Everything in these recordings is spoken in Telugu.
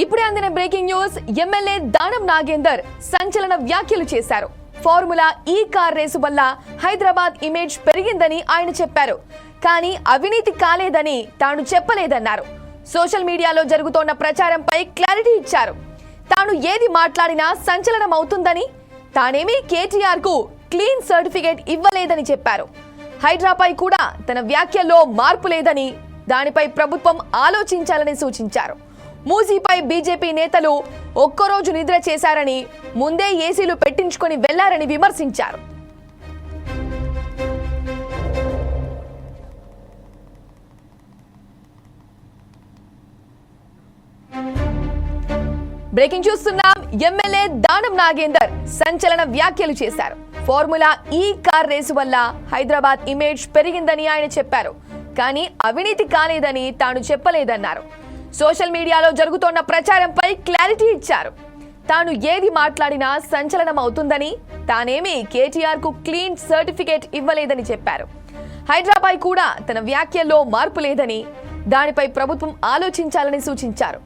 ఇప్పుడే అందిన breaking news MLA Danam Nagender సంచలన వ్యాఖ్యలు చేశారు. ఫార్ములా ఈ కార్ రేసు వల్ల హైదరాబాద్ ఇమేజ్ పెరిగిందని ఆయన చెప్పారు. కానీ అవినీతి కాలేదని తాను చెప్పలేదన్నారు. సోషల్ మీడియాలో జరుగుతోన్న ప్రచారంపై క్లారిటీ ఇచ్చారు. తాను ఏది మాట్లాడినా సంచలనం అవుతుందని తానేమీ కేటీఆర్కు క్లీన్ సర్టిఫికేట్ ఇవ్వలేదని చెప్పారు. హైడ్రాపై కూడా తన వ్యాఖ్యల్లో మార్పు లేదని దానిపై ప్రభుత్వం ఆలోచించాలని సూచించారు. మూసీపై బీజేపీ నేతలు ఒక్కరోజు నిద్ర చేశారని ముందే ఏసీలు పెట్టించుకొని వెళ్ళారని విమర్శించారు. బ్రేకింగ్ చూస్తున్నాం ఎమ్మెల్యే దానం నాగేందర్ సంచలన వ్యాఖ్యలు చేశారు. ఫార్ములా ఈ కార్ రేసు వల్ల హైదరాబాద్ ఇమేజ్ పెరిగిందని ఆయన చెప్పారు. కానీ అవినీతి కాలేదని తాను చెప్పలేదన్నారు. సోషల్ మీడియాలో జరుగుతోన్న ప్రచారంపై క్లారిటీ ఇచ్చారు. తాను ఏది మాట్లాడినా సంచలనం అవుతుందని తానేమీ కేటీఆర్కు క్లీన్ సర్టిఫికేట్ ఇవ్వలేదని చెప్పారు. హైదరాబాద్ కూడా తన వ్యాఖ్యల్లో మార్పు లేదని దానిపై ప్రభుత్వం ఆలోచించాలని సూచించారు.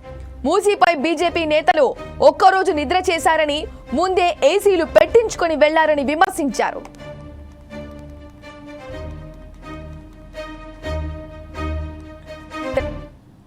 మూసీపై బీజేపీ నేతలు ఒక్కరోజు నిద్ర చేశారని ముందే ఏసీలు పెట్టించుకొని వెళ్ళారని విమర్శించారు.